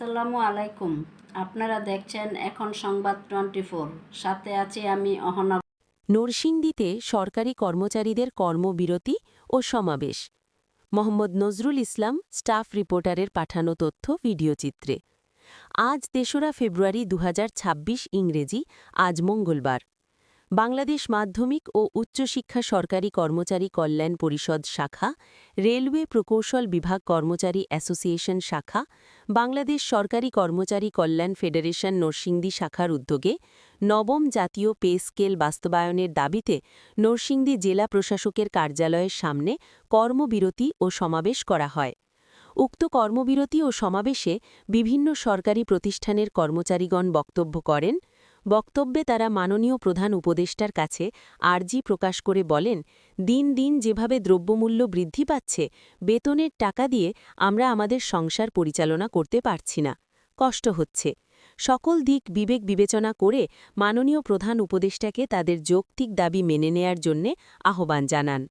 আসসালামু আলাইকুম। আপনারা দেখছেন এখন সংবাদ টোয়েন্টি সাথে আছি আমি অহনা। নরসিংদীতে সরকারি কর্মচারীদের কর্মবিরতি ও সমাবেশ। মোহাম্মদ নজরুল ইসলাম, স্টাফ রিপোর্টারের পাঠানো তথ্য ভিডিওচিত্রে আজ তেসরা ফেব্রুয়ারি দু হাজার ছাব্বিশ ইংরেজি, আজ মঙ্গলবার। বাংলাদেশ মাধ্যমিক ও উচ্চশিক্ষা সরকারি কর্মচারী কল্যাণ পরিষদ শাখা, রেলওয়ে প্রকৌশল বিভাগ কর্মচারী অ্যাসোসিয়েশন শাখা, বাংলাদেশ সরকারি কর্মচারী কল্যাণ ফেডারেশন নরসিংদী শাখার উদ্যোগে নবম জাতীয় পে স্কেল বাস্তবায়নের দাবিতে নরসিংদী জেলা প্রশাসকের কার্যালয়ের সামনে কর্মবিরতি ও সমাবেশ করা হয়। উক্ত কর্মবিরতি ও সমাবেশে বিভিন্ন সরকারি প্রতিষ্ঠানের কর্মচারীগণ বক্তব্য করেন বক্তব্যে তারা মাননীয় প্রধান উপদেষ্টার কাছে আর্জি প্রকাশ করে বলেন, দিন দিন যেভাবে দ্রব্যমূল্য বৃদ্ধি পাচ্ছে, বেতনের টাকা দিয়ে আমরা আমাদের সংসার পরিচালনা করতে পারছি না। কষ্ট হচ্ছে। সকল দিক বিবেক বিবেচনা করে মাননীয় প্রধান উপদেষ্টাকে তাদের যৌক্তিক দাবি মেনে নেয়ার জন্যে আহ্বান জানান।